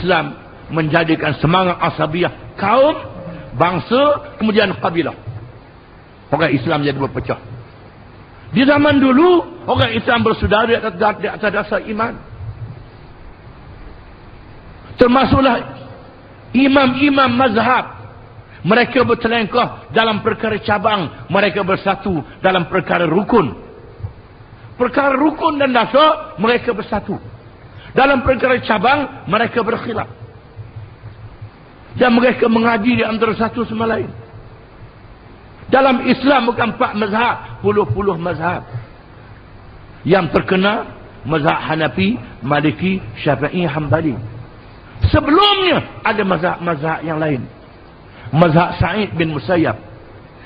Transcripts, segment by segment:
Islam menjadikan semangat asabiah kaum, bangsa, kemudian kabilah. Orang Islam jadi berpecah. Di zaman dulu, orang Islam bersaudara di atas, di atas dasar iman. Termasuklah imam-imam mazhab. Mereka bertelengkah dalam perkara cabang. Mereka bersatu dalam perkara rukun. Perkara rukun dan dasar, mereka bersatu. Dalam perkara cabang, mereka berkhilaf. Dan mereka mengaji di antara satu sama lain. Dalam Islam bukan empat mazhab, puluh-puluh mazhab. Yang terkena mazhab Hanafi, Maliki, Syafi'i, Hanbali. Sebelumnya ada mazhab-mazhab yang lain. Mazhab Sa'id bin Musayyab.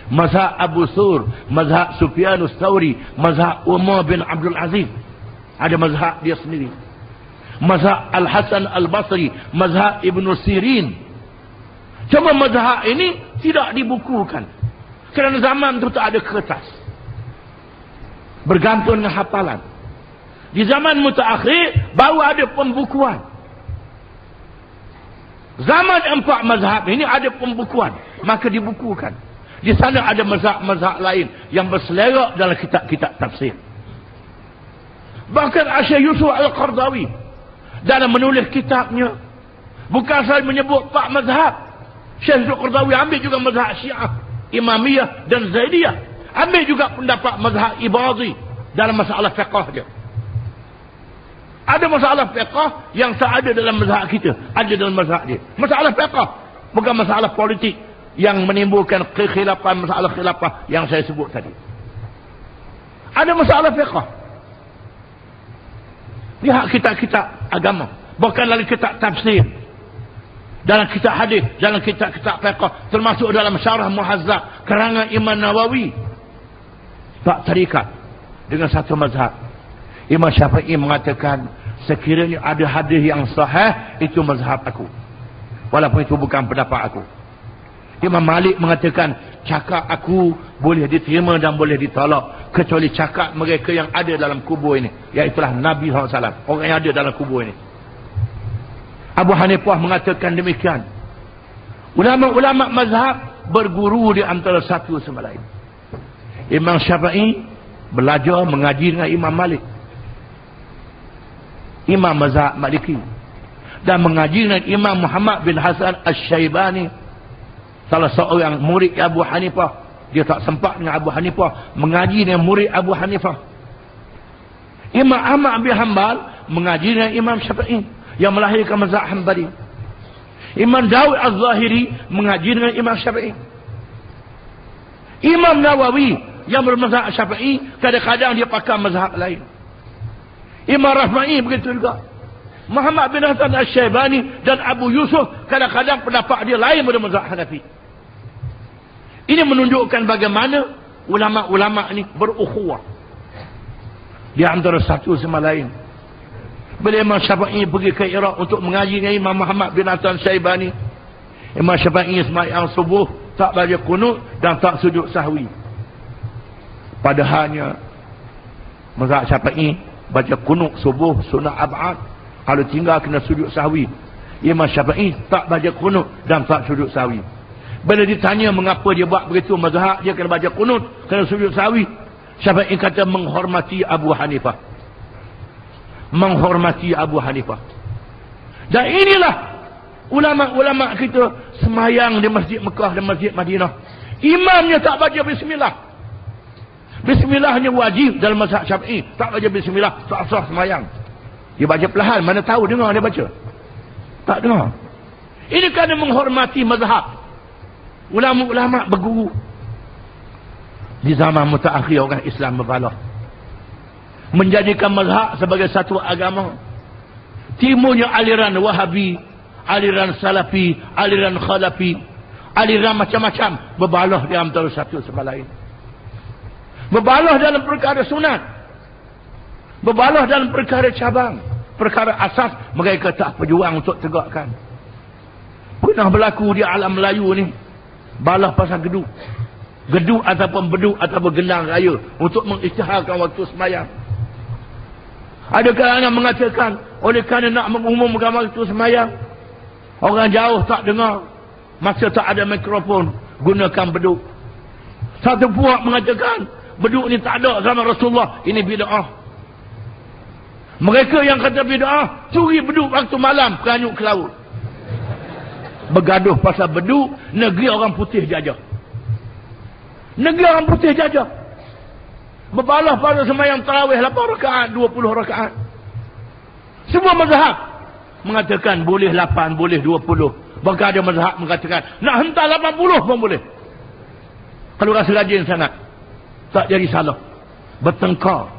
Mazhab Abu Sur, mazhab Sufyanus Thawri, mazhab Umar bin Abdul Aziz. Ada mazhab dia sendiri mazhab Al-Hasan Al-Basri, mazhab Ibn Sirin. Cuma mazhab ini tidak dibukukan. Kerana zaman itu tak ada kertas. Bergantung dengan hafalan. Di zaman mutaakhir baru ada pembukuan. Zaman empat mazhab ini ada pembukuan. Maka dibukukan. Di sana ada mazhab-mazhab lain yang berselerak dalam kitab-kitab tafsir. Bahkan Asyik Yusuf Al-Qardawi dalam menulis kitabnya. Bukan saja menyebut Pak Mazhab. Syekh Yusuf Qardawi ambil juga mazhab Syiah Imamiyah dan Zaidiyah. Ambil juga pendapat mazhab Ibadhi dalam masalah fiqah dia. Ada masalah fiqah yang tak ada dalam mazhab kita ada dalam mazhab dia. Masalah fiqah bukan masalah politik yang menimbulkan kekhilafan masalah khilafah yang saya sebut tadi. Ada masalah fiqah Lihat kitab-kitab agama. Bukan lagi kitab tafsir. Dalam kitab hadis, dalam kitab-kitab fiqh, termasuk dalam syarah muhazzab kerangan Imam Nawawi. Tak terikat dengan satu mazhab. Imam Syafi'i mengatakan, sekiranya ada hadis yang sahih, itu mazhab aku. Walaupun itu bukan pendapat aku. Imam Malik mengatakan, cakap aku boleh diterima dan boleh ditolak. Kecuali cakap mereka yang ada dalam kubur ini. Iaitulah Nabi SAW orang yang ada dalam kubur ini. Abu Hanifah mengatakan demikian. Ulama-ulama mazhab berguru di antara satu sama lain. Imam Syafi'i belajar mengaji dengan Imam Malik. Imam Mazhab Maliki. Dan mengaji dengan Imam Muhammad bin Hasan Al-Syaibani salah seorang murid Abu Hanifah dia tak sempat dengan Abu Hanifah. Mengaji dengan murid Abu Hanifah. Imam Ahmad bin Hanbal mengaji dengan Imam Syafi'i yang melahirkan mazhab Hanbali. Imam Dawud Az-Zahiri mengaji dengan Imam Syafi'i. Imam Nawawi yang bermazhab Syafi'i kadang-kadang dia pakai mazhab lain. Imam Rahmai begitu juga. Muhammad bin Hasan Al-Syaibani dan Abu Yusuf kadang-kadang pendapat dia lain pada mazhab Hanafi ini menunjukkan bagaimana ulama-ulama ini berukhuwah. Di antara satu sama lain. Bila Imam Syafi'i pergi ke Iraq untuk mengaji dengan Imam Muhammad bin Hassan Syaibani. Imam Syafi'i semayang subuh tak baca kunut dan tak sujud sahwi. Padahalnya Mazhab Syafi'i baca kunut subuh sunat ab'ad. Kalau tinggal kena sujud sahwi. Imam Syafi'i tak baca kunut dan tak sujud sahwi. Bila ditanya mengapa dia buat begitu mazhab dia kena baca kunut, kena sujud sawi. Siapa yang kata menghormati Abu Hanifah. Menghormati Abu Hanifah. Dan inilah ulama-ulama kita semayang di Masjid Mekah dan Masjid Madinah. Imamnya tak baca bismillah. Bismillah hanya wajib dalam mazhab Syafi'i. Tak baca bismillah, tak sah semayang. Dia baca perlahan, mana tahu dengar dia baca. Tak dengar. Ini kerana menghormati mazhab ulama-ulama berguru. Di zaman mutaakhir orang Islam berbalah. Menjadikan mazhab sebagai satu agama. Timurnya aliran wahabi aliran salafi aliran khalafi aliran macam-macam berbalah di antara satu sama lain. Berbalah dalam perkara sunat. Berbalah dalam perkara cabang. Perkara asas mereka tak berjuang untuk tegakkan. Pernah berlaku di alam Melayu ni balah pasal geduk geduk ataupun beduk ataupun gendang raya untuk mengisytiharkan waktu semayang ada kalangan mengatakan oleh kerana nak mengumumkan waktu semayang Orang jauh tak dengar. Masa tak ada mikrofon, gunakan beduk. Satu puak mengatakan, beduk ni tak ada zaman Rasulullah. Ini bida'ah. Mereka yang kata bida'ah, curi beduk waktu malam, keranyuk ke laut. Bergaduh pasal beduk, negeri orang putih jajah. Negeri orang putih jajah. Berbalah pada semayang tarawih 8 rakaat, 20 rakaat. Semua mazhab mengatakan boleh 8, boleh 20. Bahkan ada mazhab mengatakan nak hentak 80 pun boleh. Kalau rasa rajin sangat. Tak jadi salah. Bertengkar.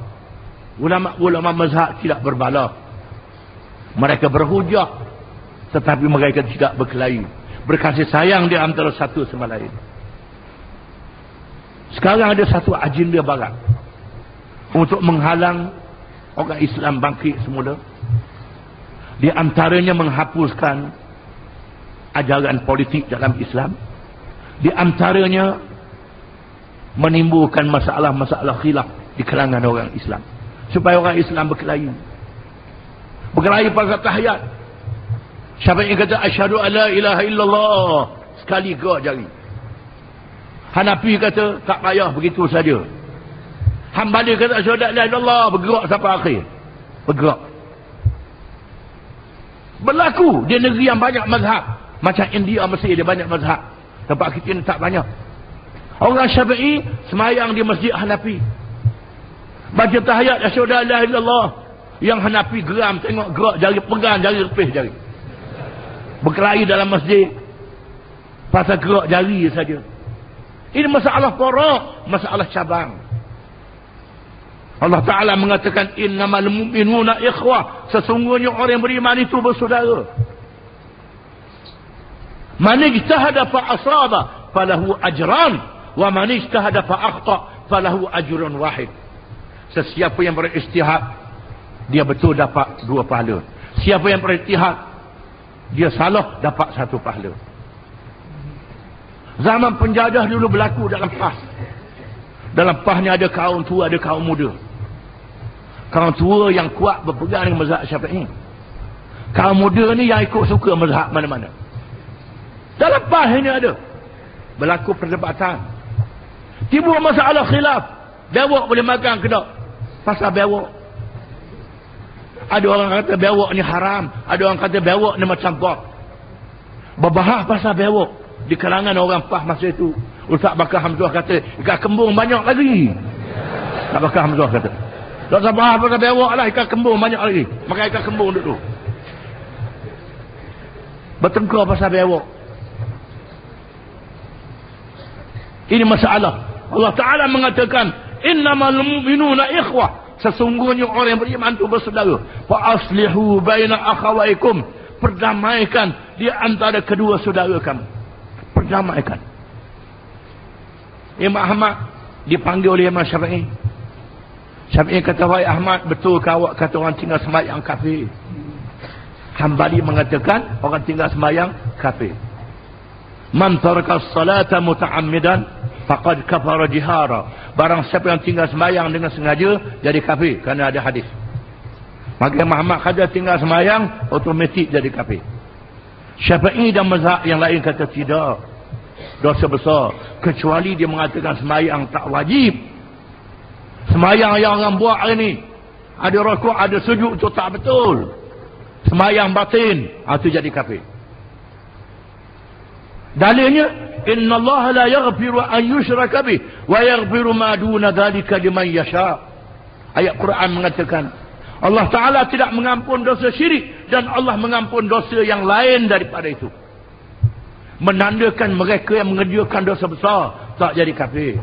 Ulama-ulama mazhab tidak berbalah. Mereka berhujah. Tetapi mereka tidak berkelahi. Berkasih sayang di antara satu sama lain. Sekarang ada satu agenda barat. Untuk menghalang orang Islam bangkit semula. Di antaranya menghapuskan ajaran politik dalam Islam. Di antaranya menimbulkan masalah-masalah khilaf di kalangan orang Islam. Supaya orang Islam berkelahi. Berkelahi pada tahiyat. Yang kata asyhadu alla ilaha illallah sekali gerak jari. Hanafi kata tak payah begitu saja. Hambali kata asyhadu alla ilaha illallah bergerak sampai akhir. Bergerak. Berlaku di negeri yang banyak mazhab. Macam India Mesir dia banyak mazhab. Tempat kita ni tak banyak. Orang Syafi'i semayang di Masjid Hanafi. Baca tahiyat asyhadu la ilaha illallah. Yang Hanafi geram tengok gerak jari pegang jari lepih jari. Berkelahi dalam masjid. Pasal gerak jari saja. Ini masalah korok, masalah cabang. Allah Ta'ala mengatakan innamal mu'minuna ikhwah sesungguhnya orang yang beriman itu bersaudara man ijtahada fa asaba falahu ajran wa man ijtahada fa akhta falahu ajrun wahid sesiapa yang beristihad dia betul dapat dua pahala siapa yang beristihad dia salah dapat satu pahala zaman penjajah dulu berlaku dalam PAS dalam PAS ni ada kaum tua ada kaum muda Kaum tua yang kuat berpegang dengan mazhab syafi'i. Kaum muda ni yang ikut suka mazhab mana-mana. Dalam pas ini ada. Berlaku perdebatan. Timbul masalah khilaf. Bewok boleh makan ke tak? Pasal bewok. Ada orang kata bewok ni haram. Ada orang kata bewok ni macam bot. Berbahas pasal bewok. Di kalangan orang pah masa itu. Ustaz Bakar Hamzah kata, ikan kembung banyak lagi. Ustaz Bakar Hamzah kata. Tak sabar apa kata bewak lah ikan kembung banyak lagi. Makan ikan kembung duduk. Bertengkar pasal bewak. Ini masalah. Allah Ta'ala mengatakan innamal mu'minuna ikhwah. Sesungguhnya orang yang beriman itu bersaudara. Fa aslihu baina akhawaikum. Perdamaikan di antara kedua saudara kamu. Perdamaikan. Imam Ahmad dipanggil oleh Imam Syafi'i. Syafi'i kata, Wahai Ahmad, betul ke awak kata orang tinggal semayang kafir? Hambali mengatakan, orang tinggal semayang kafir. Man taraka salata muta'ammidan, faqad kafara jihara. Barang siapa yang tinggal semayang dengan sengaja, jadi kafir. Kerana ada hadis. Maka Muhammad kata tinggal semayang, otomatik jadi kafir. Syafi'i dan mazhab yang lain kata tidak. Dosa besar. Kecuali dia mengatakan semayang tak wajib. Semayang yang orang buat hari ni. Ada rokok, ada sujud itu tak betul. Semayang batin. Itu ha, jadi kafir. Dalilnya. Inna Allah la yaghfiru an yushraka bih. Wa yaghfiru ma duna dhalika liman yasha. Ayat Quran mengatakan. Allah Ta'ala tidak mengampun dosa syirik. Dan Allah mengampun dosa yang lain daripada itu. Menandakan mereka yang mengerjakan dosa besar. Tak jadi kafir.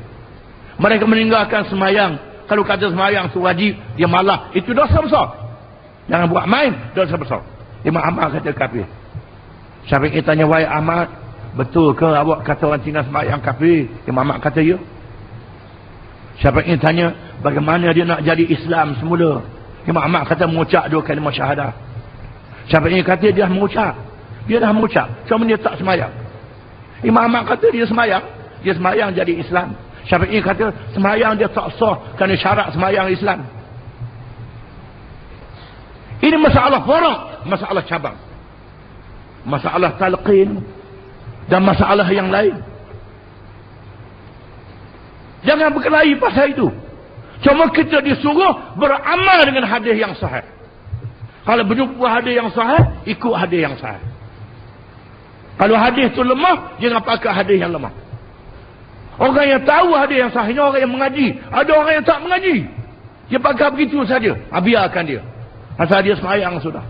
Mereka meninggalkan semayang kalau kata semayang tu wajib, dia malah. Itu dosa besar. Jangan buat main, dosa besar. Imam Ahmad kata kafir. Syafiq tanya, wahai Ahmad, betul ke awak kata orang tinggal semayang kafir? Imam Ahmad kata, ya. Syafiq tanya, bagaimana dia nak jadi Islam semula? Imam Ahmad kata, mengucap dua kalimah syahadah. Syafiq kata, dia dah mengucap. Dia dah mengucap. Cuma dia tak semayang. Imam Ahmad kata, dia semayang. Dia semayang jadi Islam. Syafi'i kata semayang dia tak sah kerana syarat semayang Islam. Ini masalah faraq, masalah cabang. masalah talqin dan masalah yang lain. Jangan berkelahi pasal itu. Cuma kita disuruh beramal dengan hadis yang sahih. Kalau berjumpa hadis yang sahih, ikut hadis yang sahih. Kalau hadis itu lemah, jangan pakai hadis yang lemah. Orang yang tahu hadis yang sahih, orang yang mengaji. Ada orang yang tak mengaji. Dia pakai begitu saja. Ha, biarkan dia. Asal dia semayang sudah.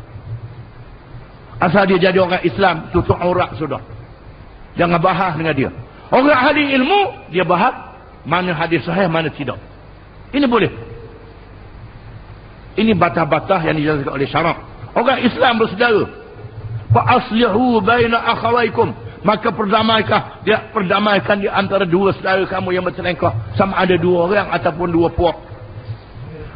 Asal dia jadi orang Islam, tutup aurat sudah. Jangan bahas dengan dia. Orang ahli ilmu, dia bahas mana hadis sahih, mana tidak. Ini boleh. Ini batah-batah yang dijelaskan oleh syarak. Orang Islam bersaudara. Fa'aslihu baina akhawaikum. Maka perdamaikan dia perdamaikan di antara dua saudara kamu yang berselingkuh. Sama ada dua orang ataupun dua puak.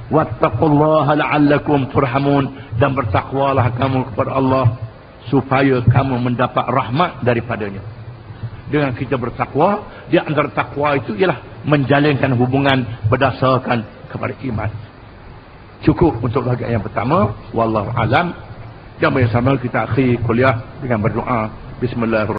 Wattaqullaha la'allakum turhamun. Dan bertakwalah kamu kepada Allah. Supaya kamu mendapat rahmat daripadanya. Dengan kita bertakwa. Di antara takwa itu ialah menjalinkan hubungan berdasarkan kepada iman. Cukup untuk bahagian yang pertama. Wallahu alam. Yang bersama kita akhir kuliah dengan berdoa. Bismillahirrahmanirrahim.